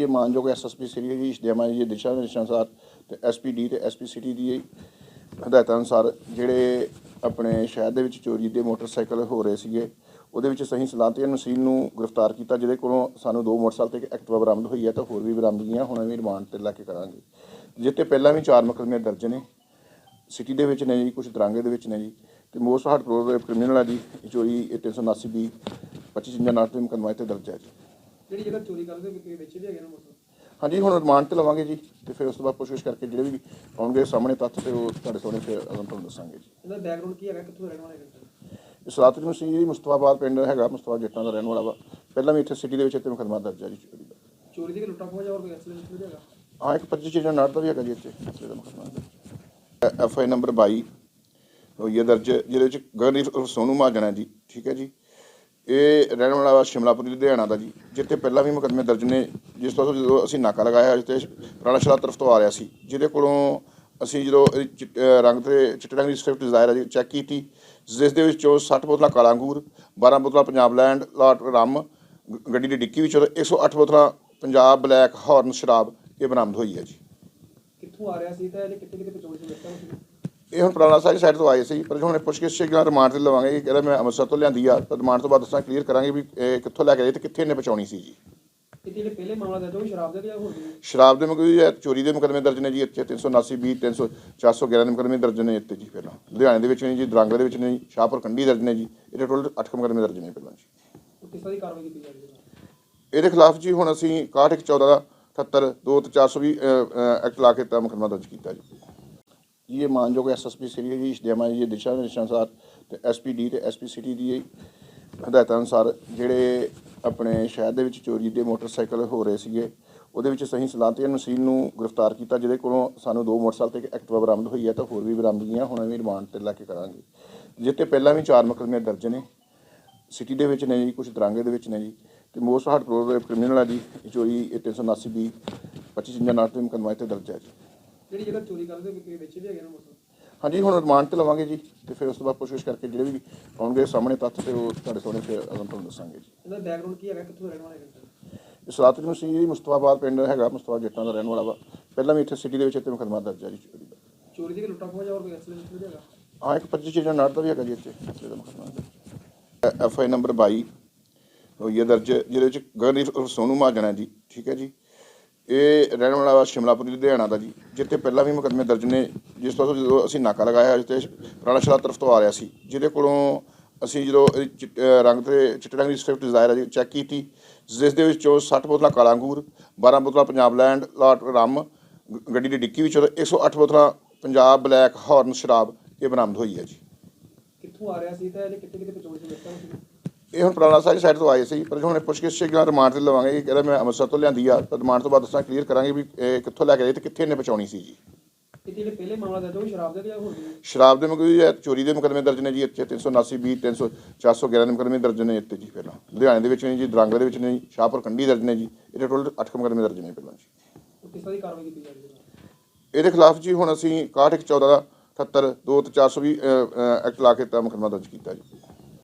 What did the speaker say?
ਇਹ ਮਾਨਯੋਗ ਐਸਐਸਪੀ ਸ੍ਰੀ ਜੀ ਦੇਮਾ ਜੀ ਦੇ ਦਿਸ਼ਾ ਨਿਰਦੇਸ਼ਾਂ ਅਨੁਸਾਰ ਤੇ ਐਸਪੀਡੀ ਤੇ ਐਸਪੀ ਸਿਟੀ ਦੀ ਹਦਾਇਤਾਂ ਅਨੁਸਾਰ ਜਿਹੜੇ ਆਪਣੇ ਸ਼ਹਿਰ ਦੇ ਵਿੱਚ ਚੋਰੀ ਦੇ ਮੋਟਰਸਾਈਕਲ ਹੋ ਰਹੇ ਸੀਗੇ, ਉਹਦੇ ਵਿੱਚ ਸਹੀ ਸਲਾਮਤੀ ਨਸੀਨ ਨੂੰ ਗ੍ਰਿਫਤਾਰ ਕੀਤਾ, ਜਿਹਦੇ ਕੋਲੋਂ ਸਾਨੂੰ ਦੋ ਮੋਟਰਸਾਈਕਲ ਤੇ ਇੱਕ ਐਕਟਿਵਾ ਬਰਾਮਦ ਹੋਈ ਹੈ ਤਾਂ ਹੋਰ ਵੀ ਬਰਾਮਦਗੀਆਂ ਹੁਣ ਵੀ ਰਿਮਾਂਡ ਤੇ ਲੈ ਕੇ ਕਰਾਂਗੇ। ਜਿੱਤੇ ਪਹਿਲਾਂ ਵੀ ਚਾਰ ਮੁਕੱਦਮੇ ਦਰਜ ਨੇ, ਸਿਟੀ ਦੇ ਵਿੱਚ ਨੇ ਜੀ ਕੁਝ ਦਰਾਂਗੇ ਦੇ ਵਿੱਚ ਨੇ ਜੀ, ਤੇ ਮੋਸਟ ਹਾਰਟ ਪ੍ਰੋ ਕ੍ਰਿਮੀਨਲ ਆ ਜੀ, ਇਹ ਚੋਰੀ ਇਹ 379 ਬੀ 25 ਚਿੰਜਾ ਨਾਟ ਤੇ ਮੁਕੱਦਮਾ ਇੱਥੇ ਦਰਜ ਹੈ ਜੀ। ਜਿਹੜੀ ਜਗ੍ਹਾ ਚੋਰੀ ਕਰਦੇ ਵਿਕੇ ਵਿੱਚ ਵੀ ਹੈਗੇ ਨਾ ਮੋਟਰ? ਹਾਂਜੀ ਹੁਣ ਰਿਮਾਂਡ ਤੇ ਲਵਾਂਗੇ ਜੀ ਤੇ ਫਿਰ ਉਸ ਤੋਂ ਬਾਅਦ ਪੁੱਛਗਿੱਛ ਕਰਕੇ ਜਿਹੜੇ ਵੀ ਆਉਣਗੇ ਸਾਹਮਣੇ ਤੱਥ ਤੇ ਉਹ ਤੁਹਾਡੇ ਸਾਹਮਣੇ ਫਿਰ ਅਗਮ ਤੁਹਾਨੂੰ ਦੱਸਾਂਗੇ ਜੀ। ਇਹਦਾ ਬੈਕਗ੍ਰਾਉਂਡ ਕੀ ਹੈਗਾ? ਕਿੱਥੋਂ ਰਹਿਣ ਵਾਲੇ ਹੈਗੇ ਇਹ ਸਲਾਤਤ ਨੂੰ ਸੀ ਜੀ ਮੁਸਤਫਾਬਾਦ ਪਿੰਡ ਹੈਗਾ ਮੁਸਤਫਾ ਜੱਟਾਂ ਦਾ ਰਹਿਣ ਵਾਲਾ ਵਾ। ਪਹਿਲਾਂ ਵੀ ਇੱਥੇ ਸਿਟੀ ਦੇ ਵਿੱਚ ਇੱਥੇ ਮੁਕੱਦਮਾ ਦਰਜ ਹੈ ਜੀ ਚੋਰੀ ਦਾ। ਚੋਰੀ ਦੀ ਕਿ ਲੁੱਟਾ ਖੋਹ ਜਾਂ ਹੋਰ ਕੋਈ ਐਕਸੀਡੈਂਟ ਵੀ ਹੈਗਾ? ਹਾਂ ਇੱਕ 25 ਚੀਜ਼ਾਂ ਨਾਟ ਦਾ ਵੀ ਹੈਗਾ ਜੀ ਇੱਥੇ ਅਸਲੇ ਦਾ ਮੁਕੱਦਮਾ ਐਫ ਆਈ ਨੰਬਰ 22 ਹੋਈ ਹੈ ਦਰਜ ਜਿਹਦੇ ਵਿੱਚ ਗਗਨਦੀਪ ਸੋਨੂ ਹੈ ਜੀ ਠੀਕ ਹੈ ਜੀ? ਇਹ ਰਹਿਣ ਵਾਲਾ ਵਾ ਸ਼ਿਮਲਾਪੁਰੀ, ਲੁਧਿਆਣਾ ਦਾ ਜੀ, ਜਿੱਥੇ ਪਹਿਲਾਂ ਵੀ ਮੁਕੱਦਮੇ ਦਰਜ ਨੇ, ਜਿਸ ਤੋਂ ਜਦੋਂ ਅਸੀਂ ਨਾਕਾ ਲਗਾਇਆ, ਜਿੱਥੇ ਰਾਣਾ ਸ਼ਾਹ ਤਰਫ ਤੋਂ ਆ ਰਿਹਾ ਸੀ, ਜਿਹਦੇ ਕੋਲੋਂ ਅਸੀਂ ਜਦੋਂ ਇਹਦੀ ਚਿੱਟ- ਰੰਗ ਤੇ ਚਿੱਟੇ ਰੰਗ ਦੀ ਸਵਿਫਟ ਡਿਜ਼ਾਇਰ ਹੈ ਜੀ ਚੈੱਕ ਕੀਤੀ, ਜਿਸ ਦੇ ਵਿੱਚੋਂ 60 ਬੋਤਲਾਂ ਕਾਲਾ ਅੰਗੂਰ 12 ਬੋਤਲਾਂ ਪੰਜਾਬ ਲੈਂਡ ਲਾਟ ਰਮ ਗੱਡੀ ਦੀ ਡਿੱਕੀ ਵਿੱਚੋਂ 108 ਬੋਤਲਾਂ ਪੰਜਾਬ ਬਲੈਕ ਹਾਰਨ ਸ਼ਰਾਬ, ਇਹ ਬਰਾਮਦ ਹੋਈ ਹੈ ਜੀ। ਕਿੱਥੋਂ ਆ ਰਿਹਾ ਸੀ ਤਾਂ ਇਹਨੇ ਕਿੱਥੇ ਕਿੱਥੇ ਪਹੁੰਚ ਸੀ? ਇਹ ਹੁਣ ਪੁਰਾਣਾ ਸਾਈਡ ਸਾਈਡ ਤੋਂ ਆਏ ਸੀ ਪਰ ਹੁਣ ਪੁੱਛਗਿੱਛ ਛੇ ਰਿਮਾਂਡ ਤੇ ਲਵਾਂਗੇ। ਇਹ ਕਹਿੰਦਾ ਮੈਂ ਅੰਮ੍ਰਿਤਸਰ ਤੋਂ ਲਿਆਂਦੀ ਆ ਤਾਂ ਰਿਮਾਂਡ ਤੋਂ ਬਾਅਦ ਦੱਸਾਂ ਕਲੀਅਰ ਕਰਾਂਗੇ ਵੀ ਇਹ ਕਿੱਥੋਂ ਲੈ ਕੇ ਆਏ ਤੇ ਕਿੱਥੇ ਇਹਨੇ ਪਹੁੰਚਾਉਣੀ ਸੀ ਜੀ। ਇਹ ਜਿਹੜੇ ਪਹਿਲੇ ਮਾਮਲਾ ਦਰਜ ਹੋਈ ਸ਼ਰਾਬ ਦੇ ਜਾਂ ਹੋਰ ਵੀ? ਸ਼ਰਾਬ ਦੇ ਮੁਕੱਦਮੇ ਜਾਂ ਚੋਰੀ ਦੇ ਮੁਕੱਦਮੇ ਦਰਜ ਨੇ ਜੀ ਇੱਥੇ 379 ਬੀ 300 411 ਦੇ ਮੁਕੱਦਮੇ ਦਰਜ ਨੇ ਇੱਥੇ ਜੀ ਪਹਿਲਾਂ। ਲੁਧਿਆਣੇ ਦੇ ਵਿੱਚ ਨੇ ਜੀ ਦਰਾਂਗੇ ਦੇ ਵਿੱਚ ਨੇ ਜੀ ਸ਼ਾਹਪੁਰ ਕੰਡੀ ਦਰਜ ਨੇ ਜੀ ਇਹਦੇ ਟੋਟਲ 8 ਮੁਕੱਦਮੇ ਦਰਜ ਨੇ ਪਹਿਲਾਂ ਜੀ। ਉਹ ਕਿਸ ਤਰ੍ਹਾਂ ਦੀ ਕਾਰਵਾਈ ਕੀਤੀ ਜਾ ਰਹੀ ਹੈ? ਇਹਦੇ ਖਿਲਾਫ ਜੀ ਹੁਣ ਅਸੀਂ 61 14 ਦਾ 78 2 ਤੇ 420 ਐਕਟ ਲਾ ਕੇ ਤਾਂ ਮੁਕੱਦਮਾ ਦਰਜ ਕੀਤਾ ਜੀ। ਇਹ ਮਾਨਯੋਗ ਐਸਐਸਪੀ ਸ੍ਰੀ ਜੀ ਦੇਮਾ ਜੀ ਦੇ ਦਿਸ਼ਾ ਨਿਰਦੇਸ਼ਾਂ ਅਨੁਸਾਰ ਤੇ ਐਸਪੀਡੀ ਤੇ ਐਸਪੀ ਸਿਟੀ ਦੀ ਹਦਾਇਤਾਂ ਅਨੁਸਾਰ ਜਿਹੜੇ ਆਪਣੇ ਸ਼ਹਿਰ ਦੇ ਵਿੱਚ ਚੋਰੀ ਦੇ ਮੋਟਰਸਾਈਕਲ ਹੋ ਰਹੇ ਸੀਗੇ, ਉਹਦੇ ਵਿੱਚ ਸਹੀ ਸਲਾਮਤੀ ਨਸੀਲ ਨੂੰ ਗ੍ਰਿਫਤਾਰ ਕੀਤਾ, ਜਿਹਦੇ ਕੋਲੋਂ ਸਾਨੂੰ ਦੋ ਮੋਟਰਸਾਈਕਲ ਤੇ ਇੱਕ ਐਕਟਿਵਾ ਬਰਾਮਦ ਹੋਈ ਹੈ ਤਾਂ ਹੋਰ ਵੀ ਬਰਾਮਦਗੀਆਂ ਹੁਣ ਵੀ ਰਿਮਾਂਡ ਤੇ ਲੈ ਕੇ ਕਰਾਂਗੇ। ਜਿੱਤੇ ਪਹਿਲਾਂ ਵੀ ਚਾਰ ਮੁਕੱਦਮੇ ਦਰਜ ਨੇ, ਸਿਟੀ ਦੇ ਵਿੱਚ ਨੇ ਜੀ ਕੁਝ ਦਰਾਂਗੇ ਦੇ ਵਿੱਚ ਨੇ ਜੀ, ਤੇ ਮੋਸਟ ਹਾਰਟ ਪ੍ਰੋ ਕ੍ਰਿਮੀਨਲ ਆ ਜੀ ਚੋਰੀ ਇਹ 379 ਬੀ 25 ਚਿੰਜਾ ਨਾਟ ਤੇ ਮੁਕੱਦਮਾ ਤੇ ਦਰਜ ਹੈ ਜੀ। ਜਿਹੜੀ ਜਗ੍ਹਾ ਚੋਰੀ ਕਰਦੇ ਵਿਕੇ ਵਿੱਚ ਵੀ ਹੈਗੇ ਨਾ ਮੋਟਰ ਹਾਂਜੀ ਹੁਣ ਰਿਮਾਂਡ ਤੇ ਲਵਾਂਗੇ ਜੀ ਤੇ ਫਿਰ ਉਸ ਤੋਂ ਬਾਅਦ ਪੁੱਛਗਿੱਛ ਕਰਕੇ ਜਿਹੜੇ ਵੀ ਆਉਣਗੇ ਸਾਹਮਣੇ ਤੱਥ ਤੇ ਉਹ ਤੁਹਾਡੇ ਸਾਹਮਣੇ ਫਿਰ ਅਗਮ ਤੁਹਾਨੂੰ ਦੱਸਾਂਗੇ ਜੀ। ਇਹਦਾ ਬੈਕਗ੍ਰਾਉਂਡ ਕੀ ਹੈਗਾ ਕਿੱਥੋਂ ਰਹਿਣ ਵਾਲੇ ਹੈਗੇ ਇਹ ਸਲਾਤਤ ਨੂੰ ਸੀ ਜੀ ਮੁਸਤਫਾਬਾਦ ਪਿੰਡ ਹੈਗਾ ਮੁਸਤਫਾ ਜੱਟਾਂ ਦਾ ਰਹਿਣ ਵਾਲਾ ਵਾ। ਪਹਿਲਾਂ ਵੀ ਇੱਥੇ ਸਿਟੀ ਦੇ ਵਿੱਚ ਇੱਥੇ ਮੁਕੱਦਮਾ ਦਰਜ ਹੈ ਜੀ ਚੋਰੀ ਦਾ। ਚੋਰੀ ਦੀ ਕਿ ਲੁੱਟਾ ਖੋਹ ਜਾਂ ਹੋਰ ਕੋਈ ਐਕਸੀਡੈਂਟ ਵੀ ਹੈਗਾ? ਹਾਂ ਇੱਕ 25 ਚੀਜ਼ਾਂ ਨਾਟ ਦਾ ਵੀ ਹੈਗਾ ਜੀ ਇੱਥੇ ਅਸਲੇ ਦਾ ਮੁਕੱਦਮਾ ਐਫ ਆਈ ਨੰਬਰ 22 ਹੋਈ ਹੈ ਦਰਜ ਜਿਹਦੇ ਵਿੱਚ ਗਗਨਦੀਪ ਸੋਨੂ ਹੈ ਜੀ ਠੀਕ ਹੈ ਜੀ। ਇਹ ਰਹਿਣ ਵਾਲਾ ਵਾ ਸ਼ਿਮਲਾਪੁਰੀ ਲੁਧਿਆਣਾ ਦਾ ਜੀ, ਜਿੱਥੇ ਪਹਿਲਾਂ ਵੀ ਮੁਕੱਦਮੇ ਦਰਜ ਨੇ, ਜਿਸ ਤੋਂ ਜਦੋਂ ਅਸੀਂ ਨਾਕਾ ਲਗਾਇਆ, ਜਿੱਥੇ ਰਾਣਾ ਸ਼ਾਹ ਤਰਫ ਤੋਂ ਆ ਰਿਹਾ ਸੀ, ਜਿਹਦੇ ਕੋਲੋਂ ਅਸੀਂ ਜਦੋਂ ਇਹਦੀ ਚਿੱਟ- ਰੰਗ ਤੇ ਚਿੱਟੇ ਰੰਗ ਦੀ ਸਵਿਫਟ ਡਿਜ਼ਾਇਰ ਹੈ ਜੀ ਚੈੱਕ ਕੀਤੀ, ਜਿਸ ਦੇ ਵਿੱਚੋਂ 60 ਬੋਤਲਾਂ ਕਾਲਾ ਅੰਗੂਰ 12 ਬੋਤਲਾਂ ਪੰਜਾਬ ਲੈਂਡ ਲਾਟ ਰਮ ਗੱਡੀ ਦੀ ਡਿੱਕੀ ਵਿੱਚੋਂ 108 ਬੋਤਲਾਂ ਪੰਜਾਬ ਬਲੈਕ ਹਾਰਨ ਸ਼ਰਾਬ, ਇਹ ਬਰਾਮਦ ਹੋਈ ਹੈ ਜੀ। ਕਿੱਥੋਂ ਆ ਰਿਹਾ ਸੀ ਤਾਂ ਇਹਨੇ ਕਿੱਥੇ ਕਿੱਥੇ ਪਹੁੰਚ ਸੀ? ਇਹ ਹੁਣ ਪੁਰਾਣਾ ਸਾਈਡ ਸਾਈਡ ਤੋਂ ਆਏ ਸੀ ਪਰ ਹੁਣ ਪੁੱਛਗਿੱਛ ਛੇ ਰਿਮਾਂਡ ਤੇ ਲਵਾਂਗੇ ਇਹ ਕਹਿੰਦਾ ਮੈਂ ਅੰਮ੍ਰਿਤਸਰ ਤੋਂ ਲਿਆਂਦੀ ਆ ਤਾਂ ਰਿਮਾਂਡ ਤੋਂ ਬਾਅਦ ਦੱਸਾਂ ਕਲੀਅਰ ਕਰਾਂਗੇ ਵੀ ਇਹ ਕਿੱਥੋਂ ਲੈ ਕੇ ਆਏ ਤੇ ਕਿੱਥੇ ਇਹਨੇ ਪਹੁੰਚਾਉਣੀ ਸੀ ਜੀ। ਇਹ ਜਿਹੜੇ ਪਹਿਲੇ ਮਾਮਲਾ ਦਰਜ ਹੋਈ ਸ਼ਰਾਬ ਦੇ ਜਾਂ ਹੋਰ ਵੀ? ਸ਼ਰਾਬ ਦੇ ਮੁਕੱਦਮੇ ਜਾਂ ਚੋਰੀ ਦੇ ਮੁਕੱਦਮੇ ਦਰਜ ਨੇ ਜੀ ਇੱਥੇ 379 ਬੀ 300 411 ਦੇ ਮੁਕੱਦਮੇ ਦਰਜ ਨੇ ਇੱਥੇ ਜੀ ਪਹਿਲਾਂ। ਲੁਧਿਆਣੇ ਦੇ ਵਿੱਚ ਨੇ ਜੀ ਦਰਾਂਗੇ ਦੇ ਵਿੱਚ ਨੇ ਜੀ ਸ਼ਾਹਪੁਰ ਕੰਡੀ ਦਰਜ ਨੇ ਜੀ ਇਹਦੇ ਟੋਟਲ 8 ਮੁਕੱਦਮੇ ਦਰਜ ਨੇ ਪਹਿਲਾਂ ਜੀ। ਉਹ ਕਿਸ ਤਰ੍ਹਾਂ ਦੀ ਕਾਰਵਾਈ ਕੀਤੀ ਜਾ ਰਹੀ ਹੈ? ਇਹਦੇ ਖਿਲਾਫ ਜੀ ਹੁਣ ਅਸੀਂ 61 14 ਦਾ 78 2 ਤੇ 420 ਐਕਟ ਲਾ ਕੇ ਤਾਂ ਮੁਕੱਦਮਾ ਦਰਜ ਕੀਤਾ ਜੀ।